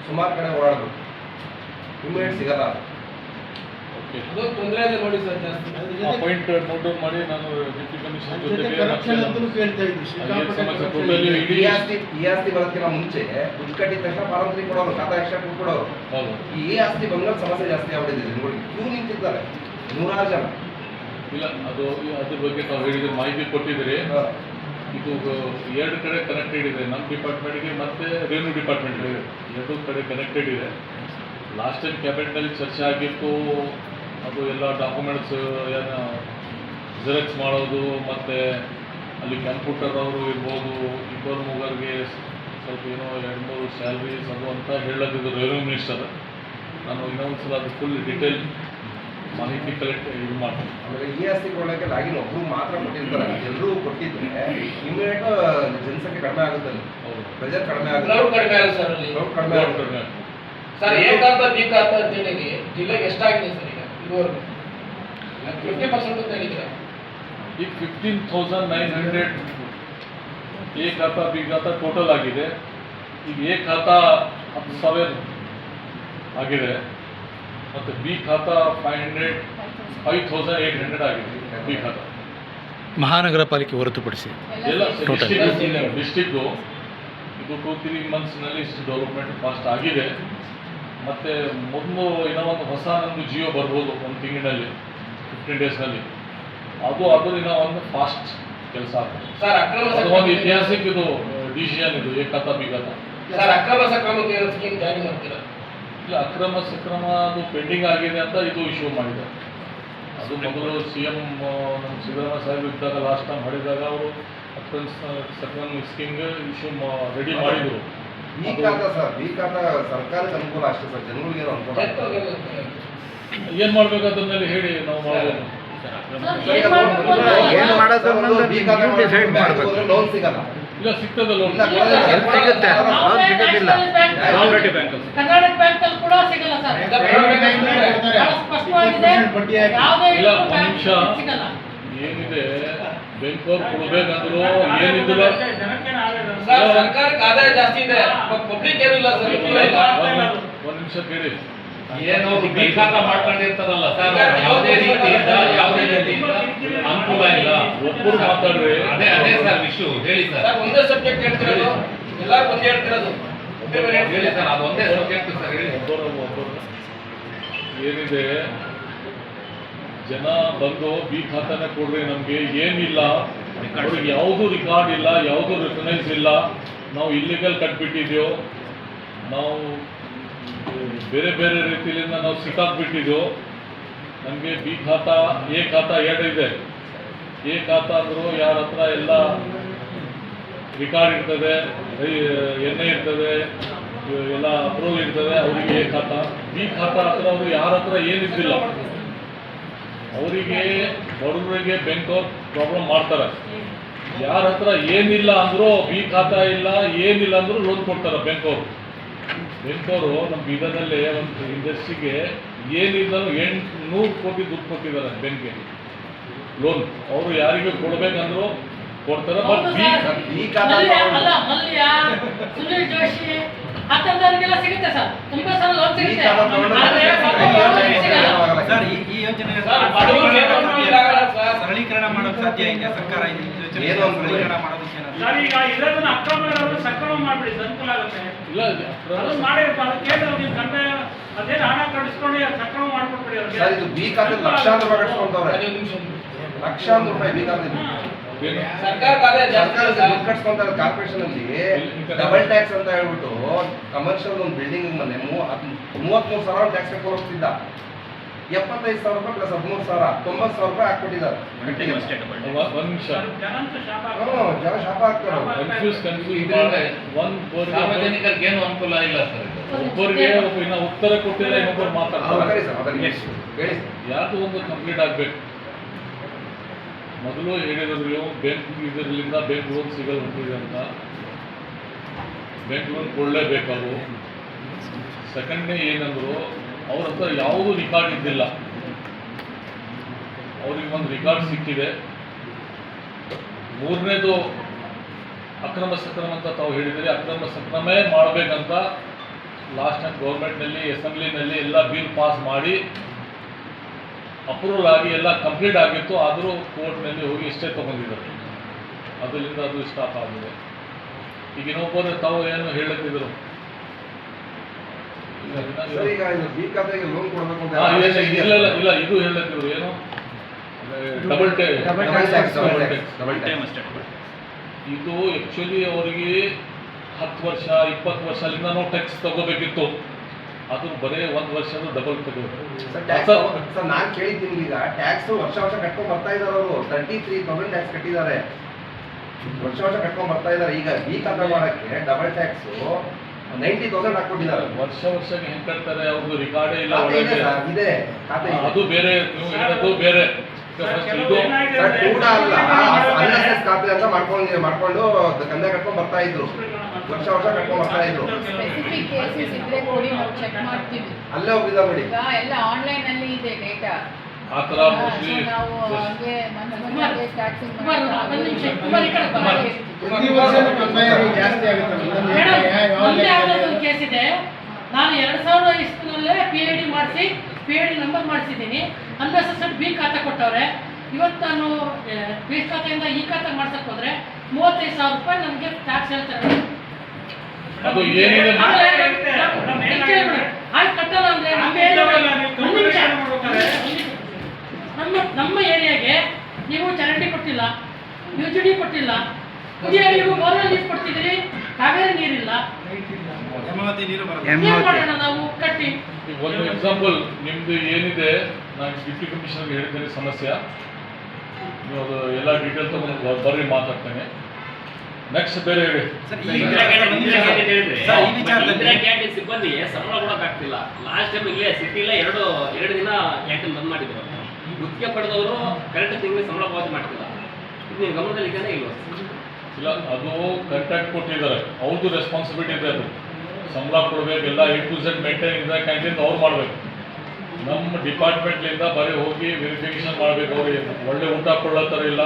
C: ಸುಮಾರು ಕಡೆ ಓಡಾಡಬೇಕು. ಇಮಿಡಿಯೇಟ್ ಸಿಗಲ್ಲ. ಅದು.
D: ತೊಂದರೆ ಇದೆ ನೋಡಿ ಸರ್ ಜಾಸ್ತಿ.
A: ಪಾಯಿಂಟ್ ನೋಟ್ ಡೌನ್ ಮಾಡಿ ನಾನು ಡಿಪ್ಟಿ ಜೊತೆಗೆ
B: ಕರಪ್ಷನ್ ಅಂತಲೂ ಕೇಳ್ತಾ
C: ಮುಂಚೆ ದುಡ್ಡು ಕಟ್ಟಿದ ತಕ್ಷಣ ಫಾರಂ ತ್ರೀ ಕೊಡೋರು ಖಾತಾ ಎಕ್ಸ್ಟ್ರಾ ಕೊಡೋರು. ಈ ಆಸ್ತಿ ಬಂದಾಗ ಸಮಸ್ಯೆ ಜಾಸ್ತಿ ಆಗ್ಬಿಟ್ಟಿದೆ. ನೋಡಿ ಕ್ಯೂ ನಿಂತಿದ್ದಾರೆ ನೂರಾರು ಜನ.
A: ಇಲ್ಲ ಅದು ಅದ್ರ ಬಗ್ಗೆ ತಾವು ಹೇಳಿದ್ರೆ ಮಾಹಿತಿ ಕೊಟ್ಟಿದ್ದೀರಿ. ಇದು ಎರಡು ಕಡೆ ಕನೆಕ್ಟೆಡ್ ಇದೆ. ನಮ್ಮ ಡಿಪಾರ್ಟ್ಮೆಂಟ್ಗೆ ಮತ್ತು ರೆವಿನ್ಯೂ ಡಿಪಾರ್ಟ್ಮೆಂಟ್ಗೆ ಎರಡು ಕಡೆ ಕನೆಕ್ಟೆಡ್ ಇದೆ. ಲಾಸ್ಟ್ ಟೈಮ್ ಕ್ಯಾಬಿನೆಟ್ನಲ್ಲಿ ಚರ್ಚೆ ಆಗಿತ್ತು. ಅದು ಎಲ್ಲ ಡಾಕ್ಯುಮೆಂಟ್ಸ್ ಏನು ಜೆರಾಕ್ಸ್ ಮಾಡೋದು ಮತ್ತು ಅಲ್ಲಿ ಕಂಪ್ಯೂಟರ್ ಅವರು ಇರ್ಬೋದು ಇಬ್ಬರು ಮೂವರಿಗೆ ಸ್ವಲ್ಪ ಏನೋ ಎರಡು ಮೂರು ಸ್ಯಾಲ್ರೀಸ್ ಅದು ಅಂತ ಹೇಳೋದಿದ್ದು ರೆವಿನ್ಯೂ ಮಿನಿಸ್ಟರ್ ನಾನು ಇನ್ನೊಂದು ಸಲ ಅದು ಫುಲ್ ಡಿಟೇಲ್ ಮಾಹಿತಿ ಕಲೆಕ್ಟ್ ಇದು ಮಾಡ್ತೀನಿ
C: ಆಮೇಲೆ ಈ ಸಿ ಕೊಡೋಕ್ಕೆ ಲಾಗಿನ್ ಒಬ್ರು ಮಾತ್ರ ಕೊಟ್ಟಿರ್ತಾರೆ. ಎಲ್ಲರೂ ಕೊಟ್ಟಿದ್ರೆ ಇಮಿಡಿಯೇಟ್ ಜನಸಂಖ್ಯೆ ಕಡಿಮೆ ಆಗುತ್ತೆ
A: ಹೌದು.
C: ಪ್ರೆಜರ್ ಕಡಿಮೆ
D: ಕ್ರೌಡ್
C: ಆಗುತ್ತೆ
D: ಕಡಿಮೆ ಆಗುತ್ತೆ ಸರ್ ಅಲ್ಲಿ.
C: Crowd ಕಡಿಮೆ ಆಗುತ್ತೆ.
A: ಕಡಿಮೆ.
D: ಸರ್ ಏಕಾಂತ ಬೀಕಾಂತ ಅಂತ ಹೇಳಿ ಜಿಲ್ಲೆಗೆ ಎಷ್ಟಾಗಿದೆ ಸರ್ ಈಗ ಇದುವರೆಗೂ? ಫಿಫ್ಟಿ ಪರ್ಸೆಂಟ್ ಅಂತ ಹೇಳಿದ್ರೆ
A: ಈಗ fifteen thousand nine hundred A khata B khata total ಆಗಿದೆ. ಈಗ ಎ ಖಾತಾ ಹತ್ತು ಸಾವಿರ ಆಗಿದೆ. ಮತ್ತು B khata five hundred five thousand eight hundred ಆಗಿದೆ ಬಿ ಖಾತಾ.
E: ಮಹಾನಗರ ಪಾಲಿಕೆ ಹೊರತುಪಡಿಸಿ
A: ಎಲ್ಲ ಡಿಸ್ಟಿಕ್ಕು ಇದು ಟೂ ತ್ರೀ ಮಂತ್ಸ್ನಲ್ಲಿ ಇಷ್ಟು ಡೆವಲಪ್ಮೆಂಟ್ ಫಾಸ್ಟ್ ಆಗಿದೆ. ಮತ್ತು ಮೊದಲು ಏನೋ ಒಂದು ಹೊಸ ನಮ್ಮದು ಜಿಯೋ ಬರ್ಬೋದು ಒಂದು ತಿಂಗಳಿನಲ್ಲಿ ಫಿಫ್ಟೀನ್ ಡೇಸ್ನಲ್ಲಿ ಅದು ಅದು ಏನೋ ಒಂದು ಫಾಸ್ಟ್ ಕೆಲಸ ಆಗ್ತದೆ.
D: ಸರ್ ಅಕ್ರಮ
A: ಅದು ಒಂದು ಐತಿಹಾಸಿಕ ಇದು ಡಿಸಿಷನ್ ಇದು ಏಕತಾ ಬಿಗತ
D: ಸರ್ ಅಕ್ರಮ ಸಕ್ರಮ ಸ್ಕೀಮ್ ಜಾರಿ ಮಾಡ್ತೀರಾ?
A: ಇಲ್ಲ ಅಕ್ರಮ ಸಕ್ರಮ ಅದು ಪೆಂಡಿಂಗ್ ಆಗಿದೆ ಅಂತ ಇದು ಇಶ್ಯೂ ಮಾಡಿದೆ. ಅದು ಮೊದಲು ಸಿ ಎಂ ನಮ್ಮ ಸಿದ್ದರಾಮಯ್ಯ ಸಾಹೇಬ್ ಇದ್ದಾಗ ಲಾಸ್ಟ್ ಟೈಮ್ ಮಾಡಿದಾಗ ಅವರು ಅಕ್ರಮ ಸಕ್ರಮ ಸ್ಕೀಮ್ ಇಶ್ಯೂ ರೆಡಿ ಮಾಡಿದರು.
C: ಈ ಖಾತಾ ಸರ್ ಈ ಖಾತಾ ಸರ್ಕಾರಕ್ಕೆ ಅನುಕೂಲ ಅಷ್ಟೇ ಸರ್ ಜನಗಳಿಗೆ ಏನು ಅನುಕೂಲ?
A: ಏನು ಮಾಡ್ಬೇಕು ಅದನ್ನೆಲ್ಲ ಹೇಳಿ ನಾವು ಮಾಡಬೇಕು
E: ಏನ್ ಮಾಡೋದು
C: ಬ್ಯಾಂಕ್
E: ಮಾಡ್ಬೇಕು.
C: ಲೋನ್ ಸಿಗಲ್ಲ.
A: ಇಲ್ಲ ಸಿಗ್ತದೆ ಲೋನ್
E: ಸಿಗುತ್ತೆ. ಲೋನ್ ಸಿಗೋದಿಲ್ಲ.
A: ಕೋಆಪರೇಟಿವ್ ಬ್ಯಾಂಕ್
F: ಕರ್ನಾಟಕ ಬ್ಯಾಂಕ್ ಅಲ್ಲಿ ಕೂಡ ಸಿಗಲ್ಲ ಸರ್. ಸ್ಪಷ್ಟವಾಗಿದೆ. ಯಾವುದೇ
A: ಇಲ್ಲ,
F: ಬ್ಯಾಂಕ್
A: ನಿಮಿಷ.
F: ಸಿಗಲ್ಲ.
A: ಏನಿದೆ? ಬೆಂಗಳೂರು ಕೊಡ್ಬೇಕಂದ್ರು ಏನಿದ್ದಿಲ್ಲ.
D: ಸರ್ ಸರ್ಕಾರಕ್ಕೆ ಆದಾಯ ಜಾಸ್ತಿ ಇದೆ. ಪಬ್ಲಿಕ್ ಏನಿಲ್ಲ ಸರ್.
A: ಒಂದು ನಿಮಿಷ ಕೇಳಿ.
G: ಏನು ಬೇಕಾದ ಮಾಡ್ಕೊಂಡಿರ್ತಾರಲ್ಲ ಸರ್ ಯಾವುದೇ ರೀತಿಯಿಂದ ಯಾವುದೇ ರೀತಿಯಿಂದ ಅನುಕೂಲ ಇಲ್ಲ.
A: ಒಬ್ಬರು ಮಾತಾಡ್ರಿ.
G: ಅದೇ ಅದೇ ಸರ್ ವಿಷು ಹೇಳಿ ಸರ್.
D: ಒಂದೇ ಸಬ್ಜೆಕ್ಟ್ ಹೇಳ್ತಿರೋದು ಎಲ್ಲ ಒಂದೇ ಹೇಳ್ತಿರೋದು.
G: ಹೇಳಿ ಸರ್ ಅದು ಒಂದೇ ಸಬ್ಜೆಕ್ಟ್ ಸರ್ ಹೇಳಿ.
A: ಒಬ್ಬರು ಒಬ್ಬರು. ಏನಿದೆ? ಜನ ಬಂದು ಬಿ ಖಾತಾನೆ ಕೊಡ್ರಿ ನಮಗೆ ಏನಿಲ್ಲ. ಅವ್ರಿಗೆ ಯಾವುದು ರಿಕಾರ್ಡ್ ಇಲ್ಲ ಯಾವುದು ರೆಕಗ್ನೈಸ್ ಇಲ್ಲ. ನಾವು ಇಲ್ಲಿಗಲ್ ಕಟ್ಬಿಟ್ಟಿದ್ಯೋ ನಾವು ಬೇರೆ ಬೇರೆ ರೀತಿಯಿಂದ ನಾವು ಸಿಕ್ಕಾಕ್ಬಿಟ್ಟಿದ್ದು ನಮಗೆ ಬಿ ಖಾತಾ, ಎ ಖಾತಾ ಎರಡು ಇದೆ. ಎ ಖಾತಾ ಅಂದರು ಯಾರ ಹತ್ರ ಎಲ್ಲ ರಿಕಾರ್ಡ್ ಇರ್ತದೆ ಎಣ್ಣೆ ಇರ್ತದೆ, ಎಲ್ಲ ಅಪ್ರೂವ್ ಇರ್ತದೆ, ಅವರಿಗೆ ಎ ಖಾತಾ. ಬಿ ಖಾತಾ ಹತ್ರ ಅವರು ಯಾರ ಹತ್ರ ಏನಿದ್ದಿಲ್ಲ. ಅವರಿಗೆ ಬಡವರಿಗೆ ಬ್ಯಾಂಕ್ ಅವ್ರು ಪ್ರಾಬ್ಲಮ್ ಮಾಡ್ತಾರೆ. ಯಾರ ಹತ್ರ ಏನಿಲ್ಲ ಅಂದರೂ ಬಿ ಖಾತಾ ಇಲ್ಲ, ಏನಿಲ್ಲ ಅಂದರೂ ಲೋನ್ ಕೊಡ್ತಾರೆ ಬ್ಯಾಂಕ್ ಅವರು. ಬ್ಯಾಂಕ್ ಅವರು ನಮ್ಮ ಬೀದರ್ನಲ್ಲಿ ಒಂದು ಇಂಡಸ್ಟ್ರಿಗೆ ಏನಿಲ್ಲ ಎಂಟುನೂರು ಕೋಟಿ ದುಡ್ಡು ಕೊಟ್ಟಿದ್ದಾರೆ ಬ್ಯಾಂಕ್ಗೆ ಲೋನ್ ಅವರು ಯಾರಿಗೂ ಕೊಡ್ಬೇಕಂದ್ರು ಕೊಡ್ತಾರೆ
F: ಸುನಿಲ್ ಜೋಶಿ ಅಂತಂದವರಿಗೆಲ್ಲ ಸಿಗುತ್ತೆ ಸರ್ ತುಂಬಾ ಸಲ ಲೋನ್ ಸಿಗುತ್ತೆ
E: ಈ ಯೋಜನೆ
D: ಸರ್, ಬಡವರಿಗೆ ಏನು ಮಾಡಕ್ಕಾಗಲ್ಲ ಸರ್.
E: ಸರಳೀಕರಣ ಮಾಡೋಕೆ ಸಾಧ್ಯ ಇದೆ ಸರ್ಕಾರ
C: ಏನು
H: ಈಗ ಇರೋದನ್ನ ಅಕ್ರಮ ಇರೋದು ಸಕ್ರಮ ಮಾಡ್ಬಿಡಿ ಅನುಕೂಲ ಆಗುತ್ತೆ.
A: ಇಲ್ಲ
H: ಅದು ಮಾಡಿರಪ್ಪ ಅದಕ್ಕೆ ನೀವು ಕಂದಾಯ ಅದೇನು ಹಣ ಕಳಿಸ್ಕೊಂಡು ಸಕ್ರಮ ಮಾಡ್ಕೊಟ್ಬಿಡಿ ಅವ್ರಿಗೆ.
C: ಸರ್ ಇದು ಬಿ ಖಾತೆ ಲಕ್ಷಾಂತರ ರೂಪಾಯಿ ಕಟ್ಸ್ಕೊಂತವ್ರೆ.
D: ಅದೇ.
C: ಲಕ್ಷಾಂತರ ರೂಪಾಯಿ ಬಿ ಖಾತೆ
D: ಸರ್ಕಾರ
C: ಕಟ್ಸ್ಕೊಂತಾರೆ ಕಾರ್ಪೊರೇಷನ್ ಅಲ್ಲಿ. ಡಬಲ್ ಟ್ಯಾಕ್ಸ್ ಅಂತ ಹೇಳ್ಬಿಟ್ಟು ಕಮರ್ಷಿಯಲ್ ಒಂದು ಬಿಲ್ಡಿಂಗ್ ಮನೆ ಮೂವತ್ಮೂರು ಸಾವಿರ ಟ್ಯಾಕ್ಸ್ ಕಟ್ಕೊಂಡು ಹೋಗ್ತಿದ್ದ ಎಪ್ಪತ್ತೈದು ಸಾವಿರ ರೂಪಾಯಿ ಪ್ಲಸ್ ಹದಿಮೂರು ಸಾವಿರ ತೊಂಬತ್ತು ಸಾವಿರ ರೂಪಾಯಿ ಹಾಕ್ಬಿಟ್ಟಿದ್ದಾರೆ
A: ಒಂದ್ ಒಂದ್ ನಿಮಿಷ.
C: ಹ್ಞೂ ಜನ ಶಾಪ ಆಗ್ತಾರೆ
A: ಕನ್ಫ್ಯೂಸ್ ಕನ್ಫ್ಯೂಸ್
G: ಇದ್ರಿಂದ
A: ಒಂದು
G: ಸಾರ್ವಜನಿಕರಿಗೆ ಏನು ಅನುಕೂಲ ಇಲ್ಲ ಸರ್
A: ಒಬ್ಬರಿಗೆ ಇನ್ನ ಉತ್ತರ ಕೊಟ್ಟಿಲ್ಲ ಇನ್ನೊಬ್ಬರು ಮಾತಾಡ್ತಾರೆ. ಯಾವುದು ಒಂದು ಕಂಪ್ಲೀಟ್ ಆಗಬೇಕು? ಮೊದಲು ಹೇಳಿದ್ರು ಬ್ಯಾಂಕ್ ಇದರಿಂದ ಬ್ಯಾಂಕ್ ಲೋನ್ ಸಿಗಲ್ಲ ಹೊಂಟಿದೆ ಅಂತ. ಬ್ಯಾಂಕ್ ಲೋನ್ ಕೊಡಲೇಬೇಕು ಅವರು ಸೆಕೆಂಡ್ನೇ ಏನಂದ್ರು ಅವ್ರ ಹತ್ರ ಯಾವುದು ರಿಕಾರ್ಡ್ ಇದ್ದಿಲ್ಲ. ಅವ್ರಿಗೆ ಒಂದು ರಿಕಾರ್ಡ್ ಸಿಕ್ಕಿದೆ. ಮೂರನೇದು ಅಕ್ರಮ ಸಕ್ರಮ ಅಂತ ತಾವು ಹೇಳಿದರೆ ಅಕ್ರಮ ಸಕ್ರಮೇ ಮಾಡಬೇಕಂತ ಲಾಸ್ಟ್ ಟೈಮ್ ಗೌರ್ಮೆಂಟ್ನಲ್ಲಿ ಅಸೆಂಬ್ಲಿನಲ್ಲಿ ಎಲ್ಲ ಬಿಲ್ ಪಾಸ್ ಮಾಡಿ ಅಪ್ರೂವಲ್ ಆಗಿ ಎಲ್ಲ ಕಂಪ್ಲೀಟ್ ಆಗಿತ್ತು. ಆದರೂ ಕೋರ್ಟ್ನಲ್ಲಿ ಹೋಗಿ ಇಷ್ಟೇ ತಗೊಂಡಿದ್ದಾರೆ. ಅದರಿಂದ ಅದು ಸ್ಟಾಪ್ ಆಗಿದೆ. ಈಗ ಇನ್ನೊಬ್ಬರು ತಾವು ಏನು ಇನ್ನ-
C: ಸರ್ ಈಗ ಇದು ಬಿ ಖಾತೆಗೆ ಲೋನ್ ಕೊಡಬೇಕು ಅಂತ
A: ಇಲ್ಲ, ಇಲ್ಲ, ಇಲ್ಲ, ಇದು ಹೇಳತ್ತಿದ್ರು ಏನು? ಡಬಲ್
C: ಟ್ಯಾಕ್ಸ್ ಡಬಲ್ ಟೈಮ್ ಅಷ್ಟೇ
A: ಇದು ಆ್ಯಕ್ಚುಲಿ ಅವರಿಗೆ ಹತ್ತು ವರ್ಷ ಇಪ್ಪತ್ತು ವರ್ಷದಿಂದನೂ ಟ್ಯಾಕ್ಸ್ ತಗೋಬೇಕಿತ್ತು. ಅದು ಬರೀ ಒಂದು ವರ್ಷದ ಡಬಲ್ ತಗೋಬೇಕು
C: ಸರ್ ನಾನು ಕೇಳಿದ್ದೀನಿ ಈಗ. ಟ್ಯಾಕ್ಸ್ ವರ್ಷ ವರ್ಷ ಕಟ್ಕೊಂಡು ಬರ್ತಾ ಇದ್ದಾರೆ ಅವರು. ತರ್ಟಿ ತ್ರೀ ಡಬಲ್ ಟ್ಯಾಕ್ಸ್ ಕಟ್ಟಿದ್ದಾರೆ. ವರ್ಷ ವರ್ಷ ಕಟ್ಕೊಂಡು ಬರ್ತಾ ಇದ್ದಾರೆ. ಈಗ ಈ ಖಾತೆ ಮಾಡಕ್ಕೆ ಡಬಲ್ ಟ್ಯಾಕ್ಸ್ ನೈಂಟಿ ತೌಸಂಡ್ ಹಾಕ್ಬಿಟ್ಟಿದ್ದಾರೆ.
A: ವರ್ಷ ವರ್ಷಕ್ಕೆ ಹೆಂಗ್ ಕಟ್ತಾರೆ ಅವ್ರದ್ದು ರಿಕಾರ್ಡೇ ಇಲ್ಲ
C: ಖಾತೆ ಇದೆ
A: ಒಳಗೆ.
C: ಸರ್ ಇದೆ ಖಾತೆ ಇದೆ.
A: ಅದು ಬೇರೆ ನೀವು ಹೇಳೋದು ಬೇರೆ.
C: ಸರ್ ಕೂಡ ಅಲ್ಲ ಅನ್ಎಸ್ಎಸ್ ಖಾತೆ ಅಂತ ಮಾಡ್ಕೊಂಡು ಮಾಡ್ಕೊಂಡು ಕಂದೆ ಕಟ್ಕೊಂಡ್ ಬರ್ತಾ ಇದ್ರು. ವರ್ಷ ವರ್ಷ ಕಟ್ಕೊಂಡ್ ಬರ್ತಾ ಇದ್ರು.
I: ಸ್ಪೆಸಿಫಿಕ್ ಕೇಸಸ್ ಇದ್ರೆ ಕೊಡಿ ನಾವು ಚೆಕ್ ಮಾಡ್ತೀವಿ.
C: ಅಲ್ಲೇ ಹೋಗಿದ್ದ ಬಿಡಿ.
I: ಎಲ್ಲ ಆನ್ಲೈನ್ ಅಲ್ಲಿ ಇದೆ ಡೇಟಾ
A: ಆ ಥರ ಮೋಸ್ಟ್ಲಿ
F: ಕೇಸ್ ಇದೆ. ನಾನು ಎರಡ್ ಸಾವಿರದ ಇಷ್ಟನಲ್ಲೇ ಪಿ ಐ ಡಿ ಮಾಡಿಸಿ ಪಿ ಐ ಡಿ ನಂಬರ್ ಮಾಡಿಸಿದ್ದೀನಿ. ಅನ್ನೆಸೆಸರಿ ಬಿ ಖಾತೆ ಕೊಟ್ಟವ್ರೆ. ಇವತ್ತು ನಾನು ಬಿ ಖಾತೆಯಿಂದ ಈ ಖಾತೆ ಮಾಡ್ಸಕ್ ಹೋದ್ರೆ ಮೂವತ್ತೈದು ಸಾವಿರ ರೂಪಾಯಿ ನನಗೆ ಟ್ಯಾಕ್ಸ್ ಹೇಳ್ತಾರೆ.
A: ಅದು ಏನಿದೆ
F: ಆಯ್ತು ಕಟ್ಟಲ್ಲ ಅಂದ್ರೆ ನಮ್ಮ ಏರಿಯಾಗೆ ನೀವು ಚರಂಡಿ ಕೊಟ್ಟಿಲ್ಲ ಯು ಜಿ ಡಿ ಕೊಟ್ಟಿಲ್ಲ ಕುಡಿಯೋ ನೀರು ಬೋರ್ವೆಲ್ ನೀರು ಕೊಡ್ತಿದ್ದೀರಿ ಕಾವೇರಿ ನೀರಿಲ್ಲ. ಏನ್ ಮಾಡೋಣ ನಾವು? ಕಟ್ಟಿ.
A: ಒಂದು ಎಕ್ಸಾಂಪಲ್ ನಿಮ್ದು ಏನಿದೆ ನಾನು ಡಿಪ್ಟಿ ಕಮಿಷನರ್ಗೆ ಹೇಳಿದ್ದೇನೆ ಸಮಸ್ಯೆ. ನೀವು ಅದು ಎಲ್ಲ ಡೀಟೇಲ್ ತಗೊಂಡು ಬರ್ರಿ ಮಾತಾಡ್ತೇನೆ. ನೆಕ್ಸ್ಟ್ ಬೇರೆ ಹೇಳಿ.
J: ಸಿಬ್ಬಂದಿಗೆ ಸಂಬಳ ಕೊಡಕ್ಕಾಗ್ತಿಲ್ಲ. ಲಾಸ್ಟ್ ಟೈಮ್ ಇಲ್ಲೇ ಸಿಟಿಲೇ ಎರಡು ಎರಡು ದಿನ ಕ್ಯಾಂಟೀನ್ ಬಂದ್ ಮಾಡಿದ್ರು. ಗುತ್ತಿಗೆ ಪಡೆದವರು ಕರೆಕ್ಟ್ ತಿಂಗಳಿಗೆ ಸಂಬಳ ಪಾವತಿ ಮಾಡ್ತಿಲ್ಲ. ಇದು ನೀವು ಗಮನದಲ್ಲಿ ಇದೆಯಾ ಇಲ್ವಾ?
A: ಇಲ್ಲ ಅದು ಕಂಟ್ರಾಕ್ಟ್ ಕೊಟ್ಟಿದ್ದಾರೆ. ಅವ್ರದ್ದು ರೆಸ್ಪಾನ್ಸಿಬಿಲಿಟಿ ಇದೆ ಅದು. ಸಂಬಳ ಕೊಡ್ಬೇಕು ಎಲ್ಲ A to Z maintain canteen ಅವ್ರು ಮಾಡಬೇಕು. ನಮ್ಮ ಡಿಪಾರ್ಟ್ಮೆಂಟ್ಲಿಂದ ಬರೀ ಹೋಗಿ ವೆರಿಫಿಕೇಶನ್ ಮಾಡಬೇಕು ಅವ್ರಿಗೆ. ಒಳ್ಳೆ ಊಟ ಕೊಡ್ಲತ್ತಾರ ಇಲ್ಲ.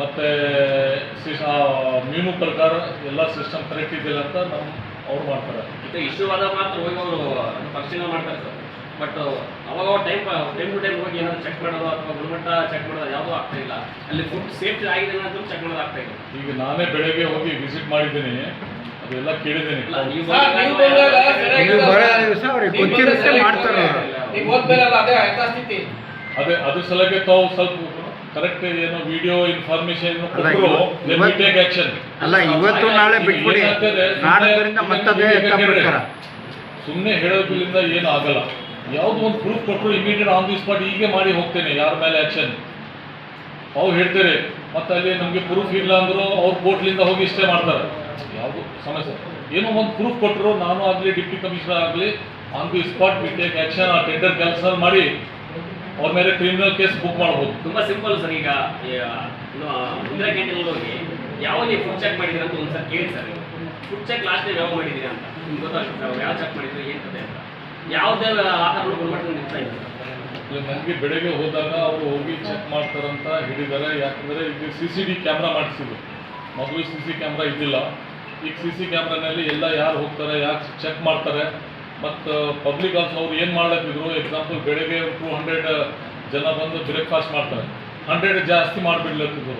A: ಮತ್ತು ಮೀನು ಪ್ರಕಾರ ಎಲ್ಲ ಸಿಸ್ಟಮ್ ಕರೆಕ್ಟ್ ಇದ್ದಿಲ್ಲ ಅಂತ ನಮ್ಮ ಅವ್ರು ಮಾಡ್ತಾರೆ.
J: ಇಷ್ಟವಾದ ಮಾತ್ರ ಹೋಗಿ ಅವರು ಮಾಡ್ತಾರೆ ಸರ್. ಬಟ್ ಅವಾಗ ಟೈಮ್ ಟೈಮ್ ಟು ಟೈಮ್ ಹೋಗಿ ಏನಾದ್ರು ಚೆಕ್ ಮಾಡೋದು ಅಥವಾ ಗುಣಮಟ್ಟ ಚೆಕ್ ಮಾಡೋದು ಯಾವುದೂ ಆಗ್ತಾ ಇಲ್ಲ. ಅಲ್ಲಿ ಫುಡ್ ಸೇಫ್ಟಿ ಆಗಿದೆ ಅಂತ ಚೆಕ್ ಮಾಡೋದು ಆಗ್ತಾ ಇಲ್ಲ.
A: ಈಗ ನಾನೇ ಬೆಳಗ್ಗೆ ಹೋಗಿ ವಿಸಿಟ್ ಮಾಡಿದ್ದೀನಿ. ಅದೆಲ್ಲ ಕೇಳಿದ್ದೀನಿ.
D: ಅದೇ
A: ಅದ್ರ ಸಲಕ್ಕೆ ತಾವು ಸ್ವಲ್ಪ ಕರೆಕ್ಟ್ ಏನೋ ವಿಡಿಯೋ ಇನ್ಫಾರ್ಮೇಶನ್
E: ಅಲ್ಲ,
A: ಕೊಟ್ಟರು
E: ಇವತ್ತು-
A: ಟೇಕ್ ಆಕ್ಷನ್
E: ಅಲ್ಲ ಇವತ್ತು ನಾಳೆ ಬಿಟ್ಬಿಡಿ.
A: ಸುಮ್ಮನೆ ಹೇಳೋದ್ರಿಂದ ಏನು ಆಗಲ್ಲ. ಯಾವ್ದು ಒಂದು ಪ್ರೂಫ್ ಕೊಟ್ಟರು ಇಮಿಡಿಯೇಟ್ ಆನ್ ದಿ ಸ್ಪಾಟ್ ಹೀಗೆ ಮಾಡಿ ಹೋಗ್ತೇನೆ, ಯಾರ ಮೇಲೆ ಆಕ್ಷನ್ ಅವ್ರು ಹೇಳ್ತಾರೆ, ಮತ್ತು ಅಲ್ಲಿ ನಮಗೆ ಪ್ರೂಫ್ ಇಲ್ಲ ಅಂದರೂ ಅವ್ರು ಕೋರ್ಟ್ಲಿಂದ ಹೋಗಿ ಇಷ್ಟೇ ಮಾಡ್ತಾರೆ. ಯಾವುದು ಸಮಸ್ಯೆ? ಏನೋ ಒಂದು ಪ್ರೂಫ್ ಕೊಟ್ಟರು ನಾನು ಆಗಲಿ ಡಿಪ್ಟಿ ಕಮಿಷನರ್ ಆಗಲಿ on the spot we take action ಆ ಟೆಂಡರ್ ಕ್ಯಾನ್ಸಲ್ ಮಾಡಿ ಅವ್ರ ಮೇಲೆ ಕ್ರಿಮಿನಲ್ ಕೇಸ್ ಬುಕ್ ಮಾಡ್ಬೋದು.
J: ತುಂಬ ಸಿಂಪಲ್ ಸರ್, ಈಗ ಇಂದಿರಾ ಕ್ಯಾಂಟೀನ್ ಹೋಗಿ ಯಾವುದೇ ಫುಡ್ ಚೆಕ್ ಮಾಡಿದ್ದೀರ ಅಂತ ಒಂದು ಸರ್ ಕೇಳಿ sir. Food check last time ಯಾವ ಮಾಡಿದ್ದೀರಾ ಅಂತ? ನಿಮ್ಗೆ ಗೊತ್ತಾಗ್ತದೆ ಸರ್ ಯಾವ ಚೆಕ್ ಮಾಡಿದ್ರೆ, ಏನು ಅಂತ. ಯಾವುದೇ ಆಹಾರಗಳು ಗುಣಮಟ್ಟದಲ್ಲಿ ಇರ್ತಾ ಇಲ್ಲ.
A: ನಮಗೆ ಬೆಳಗ್ಗೆ ಹೋದಾಗ ಅವರು ಹೋಗಿ ಚೆಕ್ ಮಾಡ್ತಾರಂತ ಹೇಳಿದ್ದಾರೆ. ಯಾಕಂದರೆ ಈಗ ಸಿ ಸಿ ಟಿ ಕ್ಯಾಮ್ರಾ ಮಾಡಿಸಿದ್ರು. ಮೊದಲು ಸಿ ಸಿ ಕ್ಯಾಮ್ರಾ ಇದ್ದಿಲ್ಲ. ಈಗ ಸಿ ಸಿ ಕ್ಯಾಮ್ರಾನಲ್ಲಿ ಎಲ್ಲ ಯಾರು ಹೋಗ್ತಾರೆ ಯಾಕೆ ಚೆಕ್ ಮಾಡ್ತಾರೆ. ಮತ್ತು ಪಬ್ಲಿಕ್ ಆಲ್ಸೋ ಅವ್ರು ಏನು ಮಾಡ್ಲತ್ತಿದ್ರು ಎಕ್ಸಾಂಪಲ್ ಬೆಳಗ್ಗೆ ಟೂ ಹಂಡ್ರೆಡ್ ಜನ ಬಂದು ಬ್ರೇಕ್ಫಾಸ್ಟ್ ಮಾಡ್ತಾರೆ. ಹಂಡ್ರೆಡ್ ಜಾಸ್ತಿ ಮಾಡಿಬಿಡ್ಲತ್ತಿದ್ರು.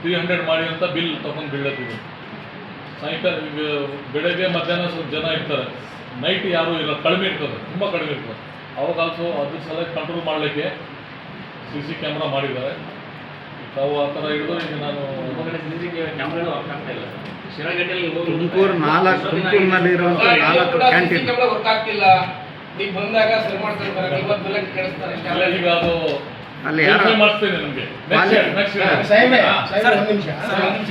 A: ತ್ರೀ ಹಂಡ್ರೆಡ್ ಮಾಡಿ ಅಂತ ಬಿಲ್ ತೊಗೊಂಡು ಬೀಳತ್ತಿದ್ರು ಸಾಯಂಕಾಲ, ಈಗ ಬೆಳಗ್ಗೆ ಮಧ್ಯಾಹ್ನ ಸ್ವಲ್ಪ ಜನ ಇರ್ತಾರೆ. ನೈಟ್ ಯಾರು ಇಲ್ಲ ಕಡಿಮೆ ಇರ್ತದೆ ತುಂಬ ಕಡಿಮೆ ಇರ್ತದೆ. ಅವಾಗ ಆಲ್ಸೋ ಅದ್ರ ಸಲ ಕಂಟ್ರೋಲ್ ಮಾಡಲಿಕ್ಕೆ ಸಿ ಸಿ ಕ್ಯಾಮ್ರಾ ಮಾಡಿದ್ದಾರೆ. ತಾವು ಆ ಥರ ಹಿಡಿದು ಈಗ ನಾನು
E: ತುಮಕೂರು ನಾಲ್ಕು ನಾಲ್ಕು ಕ್ಯಾಂಟೀನ್
D: ವರ್ಕ್ ಆಗ್ತಿಲ್ಲ. ನೀವು ಬಂದಾಗ ಸರಿ ಮಾಡ್ತಾರೆ
A: ಈಗ ಅದು
E: ಅಲ್ಲಿ
A: ಮಾಡಿಸ್ತೇನೆ ನಿಮಗೆ.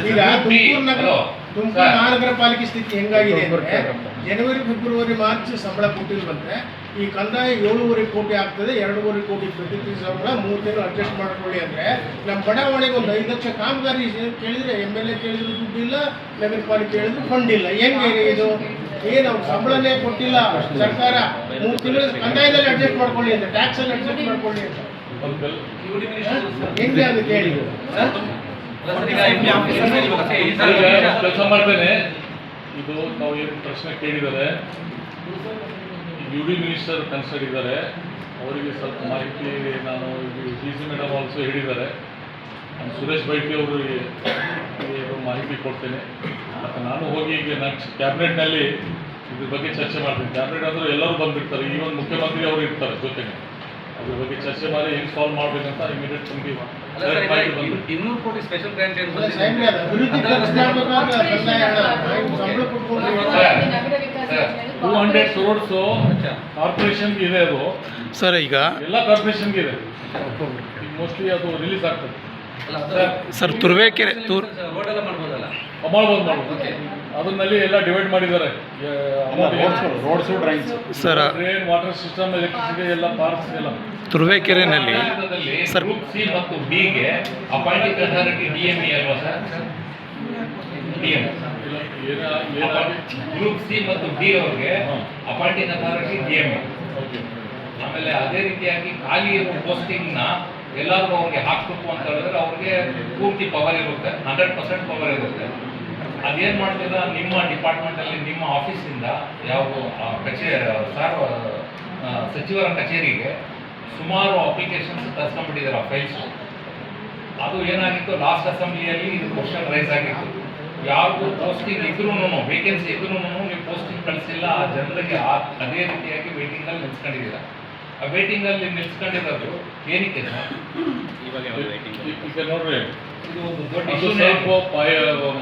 B: ಈಗ ತುಮಕೂರು ನಗರ. ತುಮಕೂರು. ಮಹಾನಗರ ಪಾಲಿಕೆ ಸ್ಥಿತಿ ಹೆಂಗಾಗಿದೆ ಅಂದ್ರೆ ಜನವರಿ ಫೆಬ್ರವರಿ ಮಾರ್ಚ್ ಸಂಬಳ ಕೊಟ್ಟಿಲ್ವಂತೆ ಈ ಕಂದಾಯ ಏಳುವರೆ ಕೋಟಿ ಆಗ್ತದೆ ಎರಡೂವರೆ ಕೋಟಿ ಪ್ರತಿ ಸಂಬಳ ಮೂರು ತಿಂಗಳು ಅಡ್ಜಸ್ಟ್ ಮಾಡ್ಕೊಳ್ಳಿ ಅಂದ್ರೆ ನಮ್ಮ ಬಡಾವಣೆಗೆ ಒಂದು ಐದು ಲಕ್ಷ ಕಾಮಗಾರಿ ಕೇಳಿದ್ರೆ ಎಂ ಎಲ್ ಎ ಕೇಳಿದ್ರು ದುಡ್ಡು ಇಲ್ಲ ನಗರ ಪಾಲಿಕೆ ಕೇಳಿದ್ರು ಫಂಡ್ ಇಲ್ಲ. ಹೆಂಗೆ ಇದು? ಏನು ಅವ್ರು ಸಂಬಳನೇ ಕೊಟ್ಟಿಲ್ಲ ಸರ್ಕಾರ ಮೂರು ತಿಂಗಳು ಕಂದಾಯದಲ್ಲಿ ಅಡ್ಜಸ್ಟ್ ಮಾಡ್ಕೊಳ್ಳಿ ಅಂತ ಟ್ಯಾಕ್ಸ್ ಅಲ್ಲಿ ಅಡ್ಜಸ್ಟ್ ಮಾಡ್ಕೊಳ್ಳಿ ಅಂತ. ಹೆಂಗೆ ಅದು ಕೇಳಿ.
A: ಕೆಲಸ ಮಾಡ್ತೇನೆ ಇದು ನಾವು ಏನು ಪ್ರಶ್ನೆ ಕೇಳಿದ್ದಾರೆ. ಯು ಡಿ ಮಿನಿಸ್ಟರ್ ಕನ್ಸರ್ಟ್ ಇದ್ದಾರೆ. ಅವರಿಗೆ ಸ್ವಲ್ಪ ಮಾಹಿತಿ ನಾನು ಡಿ ಸಿ ಮೇಡಮ್ ಆಲ್ಸೋ ಹೇಳಿದ್ದಾರೆ. ನಾನು ಸುರೇಶ್ ಬೈಟಿ ಅವರಿಗೆ ಮಾಹಿತಿ ಕೊಡ್ತೇನೆ. ಮತ್ತು ನಾನು ಹೋಗಿ ಈಗ ನೆಕ್ಸ್ಟ್ ಕ್ಯಾಬಿನೆಟ್ನಲ್ಲಿ ಇದ್ರ ಬಗ್ಗೆ ಚರ್ಚೆ ಮಾಡ್ತೀನಿ. ಕ್ಯಾಬಿನೆಟ್ ಅಂದ್ರೆ ಎಲ್ಲರೂ ಬಂದಿರ್ತಾರೆ ಈವನ್ ಮುಖ್ಯಮಂತ್ರಿ ಅವರು ಇರ್ತಾರೆ ಜೊತೆಗೆ. ಅದ್ರ ಬಗ್ಗೆ ಚರ್ಚೆ ಮಾಡಿ ಹೆಂಗೆ ಸಾಲ್ವ್ ಮಾಡ್ಬೇಕಂತ ಇಮಿಡಿಯೇಟ್ ಕಮಿಟಿ
G: ಇನ್ನೂರು ಕೋಟಿ ಸ್ಪೆಷಲ್
A: ಟೂ ಹಂಡ್ರೆಡ್ ಕ್ರೋಡ್ಸು ಕಾರ್ಪೊರೇಷನ್ಗೆ ಇದೆ ಅದು.
E: ಸರ್ ಈಗ
A: ಎಲ್ಲ ಕಾರ್ಪೊರೇಷನ್ಗೆ ಇದೆ. ಮೋಸ್ಟ್ಲಿ ಅದು ರಿಲೀಸ್ ಆಗ್ತದೆ.
E: ಸರ್ ತುರ್ವೇಕೆರೆ ತುರ್
A: ಮಾಡ್ಬೋದು ಮಾಡ್ಬೋದು. ಅದನ್ನಲ್ಲಿ ಎಲ್ಲ ಡಿವೈಡ್ ಮಾಡಿದ್ದಾರೆ.
E: Roads drains sir
A: drain water system electricity ಎಲ್ಲ ಪಾರ್ಕ್ಸ್ ಎಲ್ಲ.
E: ತುರುವೇಕೆರೆನಲ್ಲಿ ಸರ್
G: ಗ್ರೂಪ್ ಸಿ ಮತ್ತು ಬಿಗೆ ಅಪಾಯಿಂಟಿಂಗ್ ಅಥಾರಿಟಿ ಡಿಎಂಇ ಅಲ್ವಾ ಸರ್ ಗ್ರೂಪ್ ಸಿ ಮತ್ತು ಡಿ ಅವ್ರಿಗೆ
A: ಹಾಂ.
G: ಅಪಾಯಿಂಟಿಂಗ್ ಅಥಾರಿಟಿ ಡಿಎಂಇ ಆಮೇಲೆ ಅದೇ ರೀತಿಯಾಗಿ ಖಾಲಿ ಇರುವ ಪೋಸ್ಟಿಂಗ್ನ ಎಲ್ಲಾದ್ರೂ ಅವ್ರಿಗೆ ಹಾಕ್ಬೇಕು ಅಂತ ಹೇಳಿದ್ರೆ ಅವ್ರಿಗೆ ಪೂರ್ತಿ ಪವರ್ ಇರುತ್ತೆ ಹಂಡ್ರೆಡ್ ಪರ್ಸೆಂಟ್ ಪವರ್ ಇರುತ್ತೆ. ಅದೇನ್ ಮಾಡ್ತಿಲ್ಲ ನಿಮ್ಮ ಡಿಪಾರ್ಟ್ಮೆಂಟ್ ಅಲ್ಲಿ ನಿಮ್ಮ ಆಫೀಸಿಂದ ಯಾವ ಕಚೇರಿ ಸಾರ್ವ ಸಚಿವರ ಕಚೇರಿಗೆ ಸುಮಾರು ಅಪ್ಲಿಕೇಶನ್ಸ್ ತರ್ಸ್ಕೊಂಡ್ಬಿಟ್ಟಿದ್ದಾರೆ ಆ ಫೈಲ್ಸ್ ಅದು ಏನಾಗಿತ್ತು ಲಾಸ್ಟ್ ಅಸೆಂಬ್ಲಿಯಲ್ಲಿ ಇದು ಕ್ವಶನ್ ರೈಸ್ ಆಗಿತ್ತು. ಯಾವುದು ಪೋಸ್ಟಿಂಗ್ ಇದ್ರೂ ವೇಕೆನ್ಸಿ ಇದ್ರೂ ನೀವು ಪೋಸ್ಟಿಂಗ್ ಕಳಿಸಿಲ್ಲ ಆ ಜನರಿಗೆ ಆ ಅದೇ ರೀತಿಯಾಗಿ ವೇಟಿಂಗ್ ಅಲ್ಲಿ ನಿಲ್ಸ್ಕೊಂಡಿದ್ದೀರಾ? ಆ ವೇಟಿಂಗ್ ಅಲ್ಲಿ ನಿಲ್ಸ್ಕೊಂಡಿರೋದು ಏನಕ್ಕೆ
J: ಇವಾಗ waiting.
A: ಈಗ ನೋಡ್ರಿ
G: ಇದು ಒಂದು ದೊಡ್ಡ
A: ಸ್ವಲ್ಪ ಪಾಯ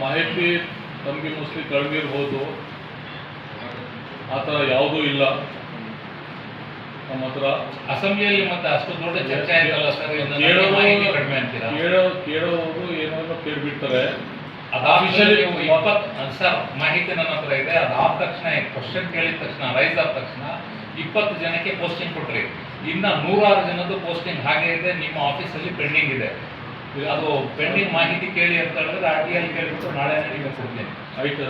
A: ಮಾಹಿತಿ ನಮಗೆ ಮೋಸ್ಟ್ಲಿ ಕಡಿಮೆ ಇರ್ಬೋದು. ಆ ಥರ ಯಾವುದೂ ಇಲ್ಲ. ನಮ್ಮ ಹತ್ರ
G: ಅಸೆಂಬ್ಲಿಯಲ್ಲಿ ಮತ್ತೆ ಅಷ್ಟು ದೊಡ್ಡ ಚರ್ಚೆ ಆಯ್ತಲ್ಲ ಸರ್ ಏನು
A: ಕೇಳೋರು
G: ಕಡಿಮೆ ಅಂತೀರಾ?
A: ಕೇಳೋ ಕೇಳೋರು ಏನಾದರೂ ಕೇಳ್ಬಿಡ್ತಾರೆ.
G: ಅದಾಫಿಷಿಯಲಿ ನೀವು ಇಪ್ಪತ್ ಸರ್ ಮಾಹಿತಿ ನನ್ನ ಹತ್ರ ಇದೆ. ಅದಾದ ತಕ್ಷಣ ಕ್ವಶನ್ ಕೇಳಿದ ತಕ್ಷಣ ರೈಸ್ ಆದ ತಕ್ಷಣ ಇಪ್ಪತ್ತು ಜನಕ್ಕೆ ಪೋಸ್ಟಿಂಗ್ ಕೊಟ್ರಿ. ಇನ್ನ ನೂರಾರು ಜನದ್ದು ಪೋಸ್ಟಿಂಗ್ ಹಾಗೆ ಇದೆ. ನಿಮ್ಮ ಆಫೀಸಲ್ಲಿ ಪೆಂಡಿಂಗ್ ಇದೆ. ಅದು ಪೆಂಡಿಂಗ್ ಮಾಹಿತಿ ಕೇಳಿ ಅಂತ ಹೇಳಿದ್ರೆ ಆರ್ ಟಿ ಐ ಕೇಳಿಬಿಟ್ಟು ನಾಳೆ ನನಗೆ ಕೊಡ್ತೀನಿ
A: ಆಯ್ತು.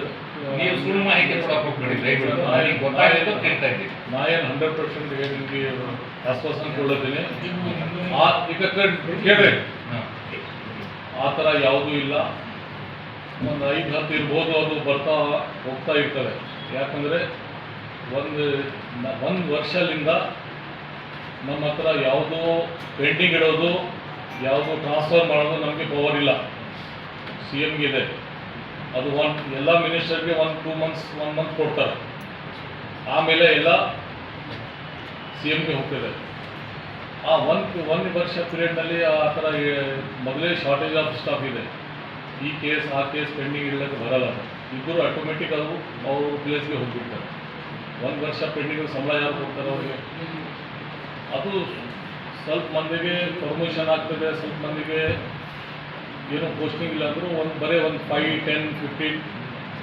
G: ನೀವು ಸುಳ್ಳು ಮಾಹಿತಿ ಕೊಡಕ್ಕೆ ಹೋಗ್ಬೇಡಿ ದಯವಿಟ್ಟು. ನನಗೆ ಗೊತ್ತಾಗಿದ್ದು ಕೇಳ್ತಾ ಇದ್ದೀನಿ.
A: ನಾ ಏನು ಹಂಡ್ರೆಡ್ ಪರ್ಸೆಂಟ್ ನಿಮಗೆ ಆಶ್ವಾಸನೆ ಕೊಡ್ಲತ್ತೀನಿ ಆ ಈಗ ಕೇಳ್ರಿ ಆ ಥರ ಯಾವುದೂ ಇಲ್ಲ. ಒಂದು ಐದು ಹತ್ತು ಇರ್ಬೋದು ಅದು ಬರ್ತಾ ಹೋಗ್ತಾ ಇರ್ತವೆ. ಯಾಕಂದರೆ ಒಂದು ಒಂದು ವರ್ಷದಿಂದ ನಮ್ಮ ಹತ್ರ ಯಾವುದೋ ಪೆಂಡಿಂಗ್ ಇಡೋದು ಯಾವುದೋ ಟ್ರಾನ್ಸ್ಫರ್ ಮಾಡೋದು ನಮಗೆ ಪವರ್ ಇಲ್ಲ. ಸಿ ಎಮ್ಗೆ ಇದೆ ಅದು ಒನ್ ಎಲ್ಲ ಮಿನಿಸ್ಟರ್ಗೆ one two months one month ಕೊಡ್ತಾರೆ. ಆಮೇಲೆ ಎಲ್ಲ ಸಿ ಎಮ್ಗೆ ಹೋಗ್ತದೆ ಆ ಒನ್ ಒಂದು ವರ್ಷ ಪೀರಿಯಡ್ನಲ್ಲಿ ಆ ಥರ ಮೊದಲೇ ಶಾರ್ಟೇಜ್ ಆಫ್ ಸ್ಟಾಫ್ ಇದೆ. ಈ ಕೇಸ್ ಆ ಕೇಸ್ ಪೆಂಡಿಂಗ್ ಇಡಲಿಕ್ಕೆ ಬರಲ್ಲ. ಇಬ್ಬರು ಆಟೋಮೆಟಿಕ್ ಅದು ಅವರು ಪ್ಲೇಸ್ಗೆ ಹೋಗಿರ್ತಾರೆ ಒಂದು ವರ್ಷ ಪೆಂಡಿಂಗ್ ಸಂಬಳ ಯಾರು ಕೊಡ್ತಾರೆ ಅವರಿಗೆ? ಅದು ಸ್ವಲ್ಪ ಮಂದಿಗೆ ಪ್ರಮೋಷನ್ ಆಗ್ತದೆ, ಸ್ವಲ್ಪ ಮಂದಿಗೆ ಏನೋ ಪೋಸ್ಟಿಂಗ್ ಇಲ್ಲ ಅಂದರೂ ಒಂದು ಬರೀ ಒಂದು ಫೈವ್ ಟೆನ್ ಫಿಫ್ಟೀನ್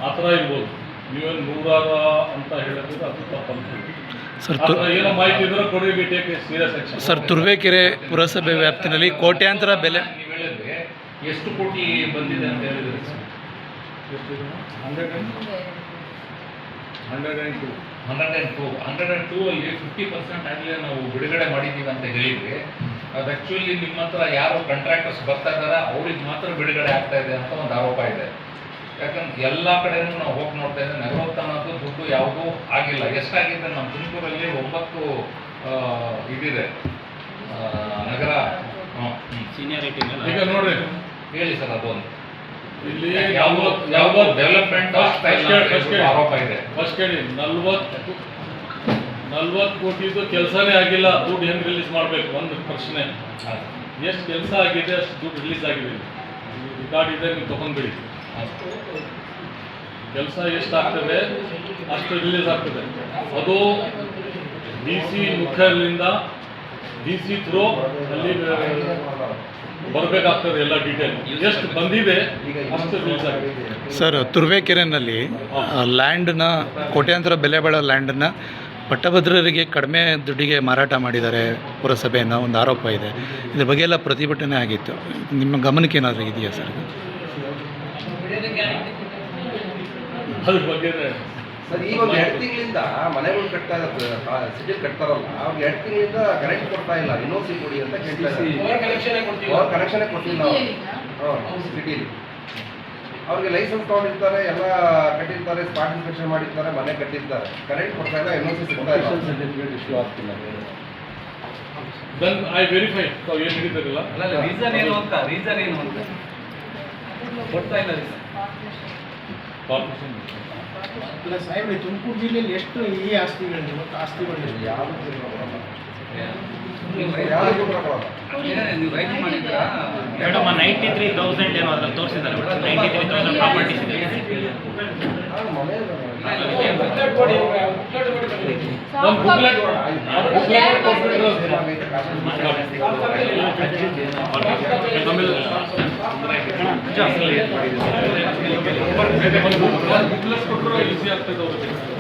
A: ಆ ಥರ ಇರ್ಬೋದು. ನೀವೇನು ನೂರಾರ ಅಂತ ಹೇಳಿದ್ರೆ ಅದು ತಪ್ಪು
E: ಸರ್
A: ಆ ಏನೋ ಮಾಹಿತಿ ಇದ್ರೆ ಕೊಡಿ ಟೇಕ್ ಸೀರಿಯಸ್
E: ಸರ್ ತುರುವೇಕೆರೆ ಪುರಸಭೆ ವ್ಯಾಪ್ತಿನಲ್ಲಿ ಕೋಟ್ಯಾಂತರ ಬೆಲೆ
G: ನೀವು ಹೇಳಿದ್ರೆ ಎಷ್ಟು ಕೋಟಿ ಬಂದಿದೆ ಅಂತ ಹೇಳಿದ್ರೆ
A: hundred hundred and two
G: hundred and two hundred and two ಅಲ್ಲಿ ಫಿಫ್ಟಿ ಪರ್ಸೆಂಟ್ ಆಗಲೇ ನಾವು ಬಿಡುಗಡೆ ಮಾಡಿದ್ದೀವಿ ಅಂತ ಹೇಳಿದ್ವಿ ಅದು ಆ್ಯಕ್ಚುಲಿ ನಿಮ್ಮ ಹತ್ರ ಯಾರು ಕಾಂಟ್ರಾಕ್ಟರ್ಸ್ ಬರ್ತಾ ಇದ್ದಾರೆ ಅವ್ರಿಗೆ ಮಾತ್ರ ಬಿಡುಗಡೆ ಆಗ್ತಾ ಇದೆ ಅಂತ ಒಂದು ಆರೋಪ ಇದೆ. ಯಾಕಂದ್ರೆ ಎಲ್ಲ ಕಡೆನೂ ನಾವು ಹೋಗಿ ನೋಡ್ತಾ ಇದ್ದೇವೆ ನಗರೋತ್ಥಾನದ್ದು ದುಡ್ಡು ಯಾವುದೂ ಆಗಿಲ್ಲ. ಎಷ್ಟಾಗಿದೆ ನಮ್ಮ ತುಮಕೂರಲ್ಲಿ ಒಂಬತ್ತು ಇದಿದೆ. ನಗರ.
J: ಸೀನಿಯಾರಿಟಿ
A: ಈಗ ನೋಡ್ರಿ
G: ಹೇಳಿ ಸರ್ ಅದೊಂದು.
A: ಇಲ್ಲಿ
G: ಯಾವುದೋ ಯಾವುದೋ ಡೆವಲಪ್ಮೆಂಟ್ ಆರೋಪ ಇದೆ.
A: ಫಸ್ಟ್ ಹೇಳಿ ನಲ್ವತ್ತು ನಲ್ವತ್ತು ಕೋಟಿದು ಕೆಲಸನೇ ಆಗಿಲ್ಲ, ದುಡ್ಡು ಹೆಂಗೆ ರಿಲೀಸ್ ಮಾಡಬೇಕು? ಒಂದು ಪ್ರಶ್ನೆ. ಎಷ್ಟು ಕೆಲಸ ಆಗಿದೆ, ಅಷ್ಟು ದುಡ್ಡು ರಿಲೀಸ್ ಆಗಿದೆ ರೆಕಾರ್ಡ್ ಇದೆ, ನೀವು ತೊಗೊಂಡ್ಬಿಡಿ. ಕೆಲಸ ಎಷ್ಟು ಆಗ್ತದೆ ಅಷ್ಟು ರಿಲೀಸ್ ಆಗ್ತದೆ. ಅದು ಡಿ ಸಿ ಮುಖ್ಯರಿಂದ ಡಿ ಸಿ ಥ್ರೂ ಅಲ್ಲಿ ಬರಬೇಕಾಗ್ತದೆ ಎಲ್ಲ ಡೀಟೇಲ್ ಎಷ್ಟು ಬಂದಿದೆ, ಅಷ್ಟು ರಿಲೀಸ್ ಆಗಿದೆ.
E: ಸರ್, ತುರ್ವೇಕೆರೆನಲ್ಲಿ ಲ್ಯಾಂಡ್ನ ಕೋಟ್ಯಾಂತರ ಬೆಲೆ ಬಾಳೋ ಲ್ಯಾಂಡನ್ನು ಪಟ್ಟಭದ್ರರಿಗೆ ಕಡಿಮೆ ದುಡ್ಡಿಗೆ ಮಾರಾಟ ಮಾಡಿದ್ದಾರೆ ಪುರಸಭೆ ಅನ್ನೋ ಒಂದು ಆರೋಪ ಇದೆ. ಇದ್ರ ಬಗ್ಗೆ ಎಲ್ಲ ಪ್ರತಿಭಟನೆ ಆಗಿತ್ತು. ನಿಮ್ಮ ಗಮನಕ್ಕೆ ಏನಾದರೂ ಇದೆಯಾ ಸರ್?
A: ಅದ್ರ ಬಗ್ಗೆ
C: ಸರ್ ಈಗ ಒಂದು ಎರಡು ತಿಂಗಳಿಂದ ಮನೆಗಳು ಕಟ್ತಾ ಸಿಟಿ ಕಟ್ತಾರಲ್ಲ ಅವ್ರಿಗೆ ಎರಡು ತಿಂಗಳಿಂದ ಕರೆಂಟ್ ಕೊಡ್ತಾ ಇಲ್ಲ ಎನ್ ಸಿ ಕೊಡಿ ಅಂತ ಕೇಳ್ತಾ ಇದ್ದಾರೆ.
D: ಕನೆಕ್ಷನ್ ಕೊಡ್ತೀವಿ.
C: ಅವ್ರ ಕನೆಕ್ಷನ್ ಕೊಟ್ಟಿಲ್ಲ ಸಿಟಿಲಿ ಅವ್ರಿಗೆ ಲೈಸೆನ್ಸ್ ತಗೊಂಡಿರ್ತಾರೆ ಎಲ್ಲ ಕಟ್ಟಿರ್ತಾರೆ ಸ್ಪಾಟ್ ಇನ್ಸ್ಪೆಕ್ಷನ್ ಮಾಡಿರ್ತಾರೆ ಮನೆ ಕಟ್ಟಿರ್ತಾರೆ. ಕರೆಂಟ್ ಕೊಡ್ತಾ ಇಲ್ಲ ಎನ್ ಸಿ ಸಿಗ್ತಾ ಇಲ್ಲ.
A: ಸರ್ಟಿಫಿಕೇಟ್ ಇಶ್ಯೂ ಆಗ್ತಿಲ್ಲ ದೆನ್ ಐ ವೆರಿಫೈ ತಾವು ಏನು ಹಿಡಿದಿರಲ್ಲ
G: ಅಲ್ಲ ರೀಸನ್ ಏನು ಅಂತ ರೀಸನ್ ಏನು ಅಂತ? ಕೊಡ್ತಾ ಇಲ್ಲ
A: ಕಾರ್ಪೊರೇಷನ್
B: ಇಲ್ಲ ಸಾಹೇಬ್ರೆ ತುಮಕೂರು ಜಿಲ್ಲೆಯಲ್ಲಿ ಎಷ್ಟು ಈ ಆಸ್ತಿಗಳಿದೆ? ಮತ್ತು ಆಸ್ತಿಗಳಿದೆ
C: ಯಾವುದು
J: ಮೇಡಮ್ ನೈಂಟಿ ತ್ರೀ ತೌಸಂಡ್ ಏನೋ ಅದ್ರಲ್ಲಿ ತೋರಿಸಿದ್ದಾರೆ ನೈಂಟಿ ತ್ರೀ ತೌಸಂಡ್ ಪ್ರಾಪರ್ಟೀಸ್ ಇದೆ.
D: ಬುಕ್ಲೆಟ್
A: ಒಂದು ಕೊಟ್ಟರೆ ಈಸಿ ಆಗ್ತದೆ ಅವ್ರಿಗೆ.